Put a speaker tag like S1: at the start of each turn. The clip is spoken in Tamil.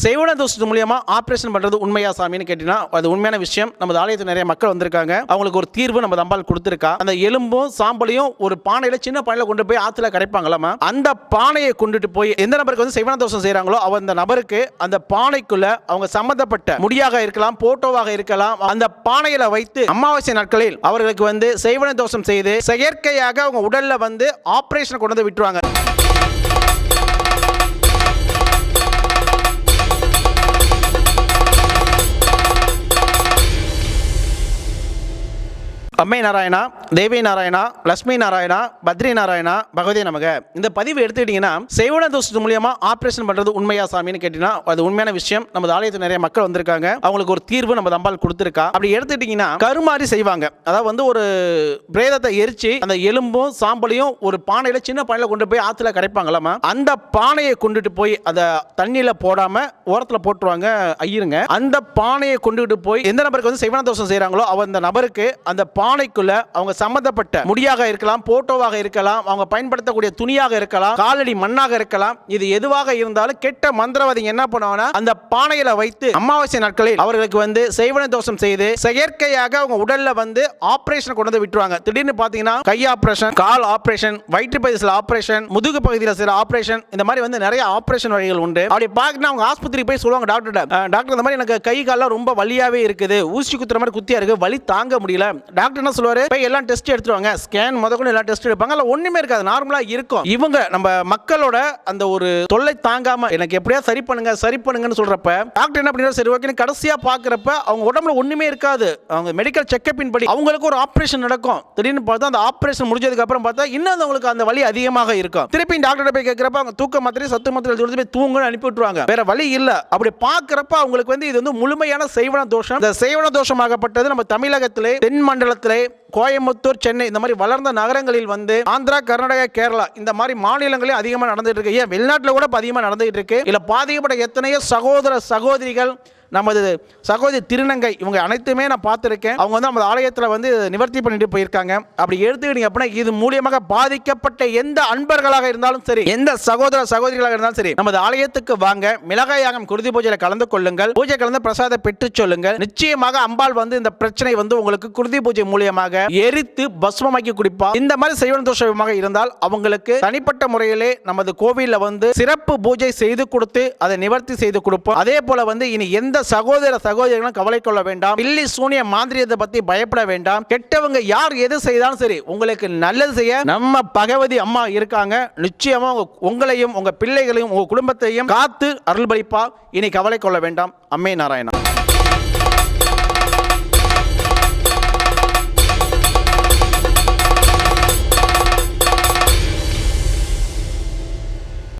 S1: செய்வன தோஷத்து மூலியமா ஆப்ரேஷன் பண்றது உண்மையா சாமின்னு கேட்டீங்கன்னா அது உண்மையான விஷயம். நமது ஆலயத்தில் நிறைய மக்கள் வந்திருக்காங்க. அவங்களுக்கு ஒரு தீர்வு நம்ம அம்பாள் கொடுத்துருக்கா. அந்த எலும்பும் சாம்பலையும் ஒரு பானையில சின்ன பானையில கொண்டு போய் ஆத்துல கரைப்பாங்களாமா? அந்த பானையை கொண்டுட்டு போய் எந்த நபருக்கு வந்து செய்வன தோஷம் செய்யறாங்களோ அந்த நபருக்கு அந்த பானைக்குள்ள அவங்க சம்பந்தப்பட்ட முடியாக இருக்கலாம் போட்டோவாக இருக்கலாம் அந்த பானையில வைத்து அமாவாசை நாட்களில் அவர்களுக்கு வந்து செய்வன தோஷம் செய்து செயற்கையாக அவங்க உடல்ல வந்து ஆபரேஷன் கொண்டு வந்து விட்டுருவாங்க. அம்மை நாராயணா தேவி நாராயணா லட்சுமி நாராயணா பத்ரி நாராயணா பகவதி நமக. இந்த பதிவு எடுத்துக்கிட்டிங்கன்னா செய்வன தோஷத்து மூலியமா ஆப்ரேஷன் பண்றது உண்மையா சாமின்னு கேட்டீங்கன்னா அது உண்மையான விஷயம். நமது ஆலயத்தில் நிறைய மக்கள் வந்திருக்காங்க. அவங்களுக்கு ஒரு தீர்வு நம்ம தம்பால் கொடுத்துருக்கா. அப்படி எடுத்துக்கிட்டிங்கன்னா கருமாறி செய்வாங்க. அதாவது வந்து ஒரு பிரேதத்தை எரிச்சு அந்த எலும்பும் சாம்பலையும் ஒரு பானையில சின்ன பானையில கொண்டு போய் ஆத்துல கரைப்பாங்களாமா? அந்த பானையை கொண்டுட்டு போய் அதை தண்ணியில போடாம ஓரத்தில் போட்டுருவாங்க ஐயருங்க. அந்த பானையை கொண்டுட்டு போய் எந்த நபருக்கு வந்து செய்வன தோஷம் செய்கிறாங்களோ அவ அந்த நபருக்கு அந்த பானைக்குள்ள அவங்க சம்பந்தப்பட்ட முடியாக இருக்கலாம் போட்டோவாக இருக்கலாம் அவங்க பயன்படுத்தக்கூடிய துணியாக இருக்கலாம் காலடி மண்ணாக இருக்கலாம் இது எதுவாக இருந்தாலும் கெட்ட மந்திரவாதிங்க என்ன பண்ணுவாங்கன்னா அந்த பானையில வைத்து அமாவாசை நாட்களில் அவர்களுக்கு வந்து செய்வன தோஷம் செய்து செயற்கையாக அவங்க உடல்ல வந்து ஆபரேஷன் கொண்டு வந்து விட்டுருவாங்க. திடீர்னு பாத்தீங்கன்னா கை ஆபரேஷன் கால் ஆபரேஷன் வயிற்று பகுதியில் ஆபரேஷன் முதுகு பகுதியில் சில ஆபரேஷன் இந்த மாதிரி வந்து நிறைய ஆபரேஷன் வழிகள் உண்டு. அப்படி பார்க்கணும் அவங்க ஆஸ்பத்திரி போய் சொல்லுவாங்க டாக்டர் டாக்டர் இந்த மாதிரி எனக்கு கை கால்லாம் ரொம்ப வலியாவே இருக்குது ஊசி குத்துற மாதிரி குத்தியா இருக்கு வலி தாங்க முடியல. டாக்டர் என்ன சொல்லுவாரு? போய் எல்லாம் டெஸ்ட் எடுத்துருவாங்க. ஸ்கேன் முதக்கொண்டு எல்லாம் டெஸ்ட் எடுப்பாங்க. அதில் ஒன்றுமே இருக்காது. நார்மலாக இருக்கும். இவங்க நம்ம மக்களோட அந்த ஒரு தொல்லை தாங்காம எனக்கு எப்படியா சரி பண்ணுங்க சரி பண்ணுங்கன்னு சொல்றப்ப டாக்டர் என்ன பண்ணிடுறாரு சரி ஓகே கடைசியா பாக்குறப்ப அவங்க உடம்புல ஒண்ணுமே இருக்காது. அவங்க மெடிக்கல் செக்கப்பின் படி அவங்களுக்கு ஒரு ஆப்ரேஷன் நடக்கும். திடீர்னு பார்த்தா அந்த ஆப்ரேஷன் முடிஞ்சதுக்கு அப்புறம் பார்த்தா இன்னும் அவங்களுக்கு அந்த வலி அதிகமாக இருக்கும். திருப்பி டாக்டர் போய் கேட்கிறப்ப அவங்க தூக்க மாத்திரை சத்து மாத்திரை எழுதி போய் தூங்குன்னு அனுப்பி விட்டுருவாங்க. வேற வழி இல்ல. அப்படி பார்க்கறப்ப அவங்களுக்கு வந்து இது வந்து முழுமையான செய்வன தோஷம். இந்த செய்வன தோஷமாகப்பட்டது நம்ம தமிழகத்திலே தென் மண்டலத்திலே கோயம்புத்தூர் சென்னை இந்த மாதிரி வளர்ந்த நகரங்களில் வந்து ஆந்திரா கர்நாடகா கேரளா இந்த மாதிரி மாநிலங்களில் அதிகமாக நடந்துட்டு இருக்கு. ஏன் வெளிநாட்டில் கூட அதிகமாக நடந்துட்டு இருக்கு. இல்லை பாதிக்கப்பட்ட எத்தனையோ சகோதர சகோதரிகள் நமது சகோதரி திருநங்கை இவங்க அனைத்துமே நான் பார்த்துருக்கேன். அவங்க வந்து நமது ஆலயத்தில் வந்து நிவர்த்தி பண்ணிட்டு போயிருக்காங்க. அப்படி எடுத்துக்கிட்டீங்க அப்படின்னா இது மூலியமாக பாதிக்கப்பட்ட எந்த அன்பர்களாக இருந்தாலும் சரி எந்த சகோதர சகோதரிகளாக இருந்தாலும் சரி நமது ஆலயத்துக்கு வாங்க. மிளகாயாகம் குருதி பூஜையில் கலந்து கொள்ளுங்கள். பூஜை கலந்து பிரசாத பெற்று சொல்லுங்கள். நிச்சயமாக அம்பாள் வந்து இந்த பிரச்சனை வந்து உங்களுக்கு குருதி பூஜை மூலியமாக எரித்து பஸ்மமாக்கி குடிப்பா. இந்த மாதிரி செய்வன தோஷமாக இருந்தால் அவங்களுக்கு தனிப்பட்ட முறையிலே நமது கோவிலில் வந்து சிறப்பு பூஜை செய்து கொடுத்து அதை நிவர்த்தி செய்து கொடுப்போம். அதே போல வந்து இனி எந்த சகோதர சகோதரிகளும் கவலை கொள்ள வேண்டாம். பில்லி சூனிய மாந்திரியத்தை பத்தி பயப்பட வேண்டாம். கெட்டவங்க யார் எது செய்தாலும் சரி உங்களுக்கு நல்லது செய்ய நம்ம பகவதி அம்மா இருக்காங்க. நிச்சயமா உங்களையும் உங்க பிள்ளைகளையும் உங்க குடும்பத்தையும் காத்து அருள்பளிப்பா இனி கவலை கொள்ள வேண்டாம். அம்மே நாராயணா.